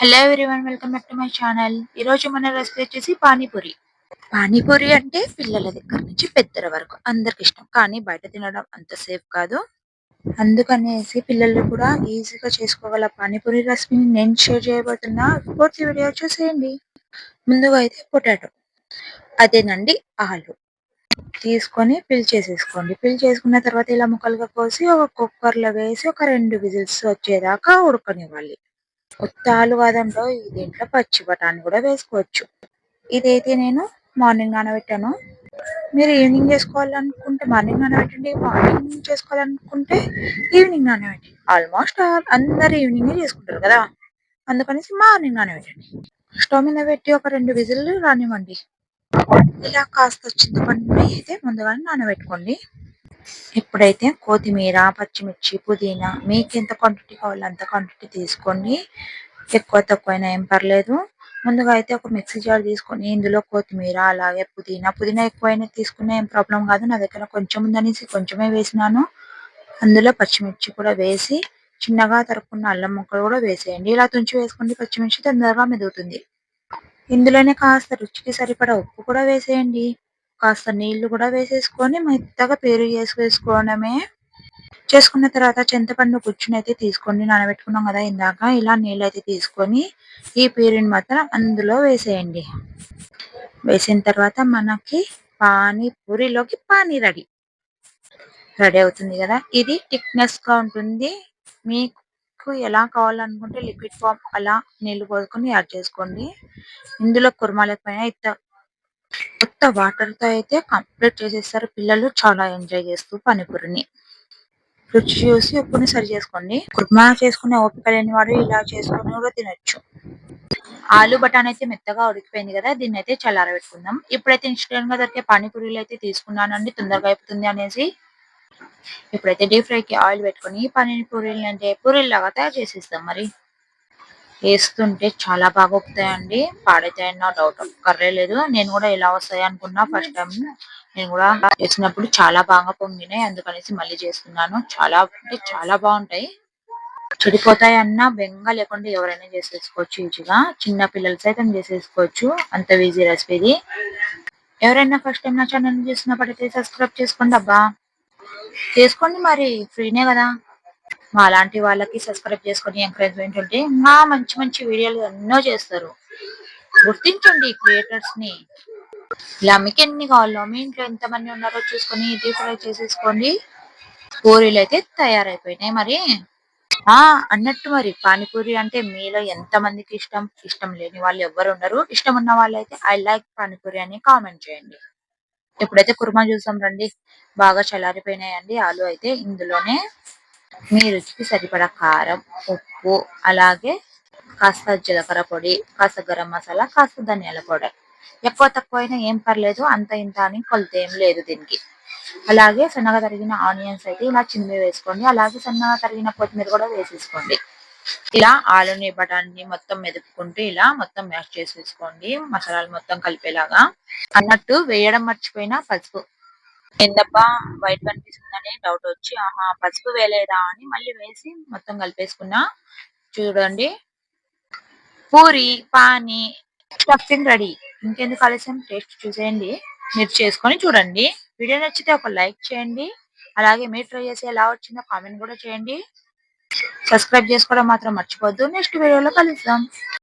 Hello everyone welcome back to my channel ఈరోజు మన recipe వచ్చేసి పానీపూరి. పానీపూరి అంటే పిల్లల దగ్గర నుంచి పెద్దల వరకు అందరికి ఇష్టం. కానీ బయట తినడం అంత సేఫ్ కాదు. అందుకనేసి పిల్లలు కూడా ఈజీగా చేసుకోగల పానీపూరి రెసిపీని నేను షేర్ చేయబోతున్నా. పూర్తి వీడియో చూసేయండి. ముందుగా అయితే పొటాటో. అదేనండి ఆలు. తీసుకొని పిల్ చేసేసుకోండి. పిల్ చేసుకున్న తర్వాత ఇలా ముక్కలుగా కోసి ఒక కుక్కర్లో వేసి ఒక రెండు విజిల్స్ వచ్చేదాకా ఉడకనివ్వాలి. ఉత్తాలు కాదండో దీంట్లో పచ్చి బఠానీ కూడా వేసుకోవచ్చు. ఇదైతే నేను మార్నింగ్ నానబెట్టాను. మీరు ఈవినింగ్ చేసుకోవాలనుకుంటే మార్నింగ్ నానబెట్టండి మార్నింగ్ చేసుకోవాలనుకుంటే ఈవినింగ్ నానబెట్టండి. ఆల్మోస్ట్ అందరు ఈవినింగ్ చేసుకుంటారు కదా. అందుకనేసి మార్నింగ్ నానబెట్టండి. స్టవ్ మీద పెట్టి ఒక రెండు విజిల్లు రానివ్వండి. ఇలా కాస్త చింతపండు అయితే ముందుగానే నానబెట్టుకోండి. ఇప్పుడైతే కొత్తిమీర పచ్చిమిర్చి పుదీనా మీకు ఎంత క్వాంటిటీ కావాలో అంత క్వాంటిటీ తీసుకోండి ఎక్కువ తక్కువైనా ఏం పర్లేదు. ముందుగా అయితే ఒక మిక్సీ జార్ తీసుకొని ఇందులో కొత్తిమీర అలాగే పుదీనా పుదీనా ఎక్కువైనా తీసుకున్నా ఏం ప్రాబ్లం కాదు. నా దగ్గర కొంచెం ఉందనేసి కొంచెమే వేసినాను. అందులో పచ్చిమిర్చి కూడా వేసి చిన్నగా తరుక్కున్న అల్లం ముక్కలు కూడా వేసేయండి. ఇలా తుంచి వేసుకుంటే పచ్చిమిర్చి తొందరగా మెదుగుతుంది. ఇందులోనే కాస్త రుచికి సరిపడా ఉప్పు కూడా వేసేయండి. కాస్త నీళ్ళు కూడా వేసేసుకొని మెత్తగా పెరుగు చేసి వేసుకోవడమే. చేసుకున్న తర్వాత చింతపండు గుచ్చుని అయితే తీసుకోండి నానబెట్టుకున్నాం కదా ఇందాక. ఇలా నీళ్ళు అయితే తీసుకొని ఈ పేరుని మాత్రం అందులో వేసేయండి. వేసిన తర్వాత మనకి పానీపూరిలోకి పానీ రెడీ రెడీ అవుతుంది కదా. ఇది థిక్నెస్గా ఉంటుంది. మీకు ఎలా కావాలనుకుంటే లిక్విడ్ ఫామ్ అలా నీళ్ళు పోసుకొని యాడ్ చేసుకోండి. ఇందులో కుర్మా పైన ఇత్త కొత్త వాటర్తో అయితే కంప్లీట్ చేసేస్తారు. పిల్లలు చాలా ఎంజాయ్ చేస్తూ పానీపూరిని. రుచి చూసి ఉప్పుని సరి చేసుకోండి. కుర్మా చేసుకునే ఓపిక లేని వాడు ఇలా చేసుకుని కూడా తినొచ్చు. ఆలు బటాన్ అయితే మెత్తగా ఉడికిపోయింది కదా దీన్ని అయితే చల్లారబెట్టుకుందాం. ఇప్పుడైతే ఇన్స్టెంట్గా దొరికే పానీపూరీలు అయితే తీసుకున్నానండి. తొందరగా అయిపోతుంది అనేసి. ఇప్పుడైతే డీప్ ఫ్రై కి ఆయిల్ పెట్టుకొని పానీపూరీలు అంటే పూరీలు లాగా తయారు చేసేస్తాం మరి. వేస్తుంటే చాలా బాగా వస్తాయండి నా డౌట్ కర్రే లేదు. నేను కూడా ఎలా వస్తాయి అనుకున్నా ఫస్ట్ టైం నేను కూడా చేసినప్పుడు చాలా బాగా పొంగినాయి. అందుకనేసి మళ్ళీ చేస్తున్నాను. చాలా అంటే చాలా బాగుంటాయి. చెడిపోతాయి అన్న బెంగ లేకుండా ఎవరైనా చేసేసుకోవచ్చు ఈజీగా. చిన్న పిల్లలు సైతం చేసేసుకోవచ్చు. అంత ఈజీ రెసిపీ ఇది. ఎవరైనా ఫస్ట్ టైం నా ఛానల్ చూసినప్పుడైతే సబ్స్క్రైబ్ చేసుకోండి అబ్బా. చేసుకోండి మరి. ఫ్రీనే కదా. మా లాంటి వాళ్ళకి సబ్స్క్రైబ్ చేసుకొని ఎంకరేజ్మెంట్ ఉంటే మా మంచి మంచి వీడియోలు ఎన్నో చేస్తారు. గుర్తించండి క్రియేటర్స్ని. ఇలా మీకు ఎన్ని కావాలో మీ ఇంట్లో ఎంత మంది ఉన్నారో చూసుకొని డీప్ ఫ్రై చేసేసుకోండి. పూరీలు అయితే తయారైపోయినాయి మరి. ఆ అన్నట్టు మరి పానీపూరి అంటే మీలో ఎంత మందికి ఇష్టం? ఇష్టం లేని వాళ్ళు ఎవరు ఉండరు. ఇష్టం ఉన్న వాళ్ళు అయితే ఐ లైక్ పానీపూరి అని కామెంట్ చేయండి. ఇప్పుడైతే కుర్మా చూసాం రండి బాగా చల్లారిపోయినాయండి ఆలు అయితే ఇందులోనే మీ రుచికి సరిపడా కారం ఉప్పు అలాగే కాస్త జీలకర్ర పొడి కాస్త గరం మసాలా కాస్త ధనియాల పొడి ఎక్కువ తక్కువ అయినా ఏం పర్లేదు అంత ఇంత అని కొలత ఏం లేదు దీనికి. అలాగే సన్నగా తరిగిన ఆనియన్స్ అయితే ఇలా చిన్నవి వేసుకోండి అలాగే సన్నగా తరిగిన కొత్తిమీర కూడా వేసేసుకోండి. ఇలా ఆలుని బఠాన్ని మొత్తం మెదుపుకుంటూ ఇలా మొత్తం మ్యాష్ చేసేసుకోండి మసాలాలు మొత్తం కలిపేలాగా. అన్నట్టు వేయడం మర్చిపోయిన పసుపు ఏందబ్బా వైట్ కనిపిస్తుందని డౌట్ వచ్చి ఆహా పసుపు వేయలేదా అని మళ్ళీ వేసి మొత్తం కలిపేసుకున్నా. చూడండి. పూరి పానీ స్టఫింగ్ రెడీ ఇంకెందుకు ఆలస్యం? టేస్ట్ చూసేయండి. మీరు చేసుకొని చూడండి. వీడియో నచ్చితే ఒక లైక్ చేయండి. అలాగే మీరు ట్రై చేసి ఎలా వచ్చిందో కామెంట్ కూడా చేయండి. సబ్స్క్రైబ్ చేసుకోవడం మాత్రం మర్చిపోద్దు నెక్స్ట్ వీడియోలో కలుద్దాం.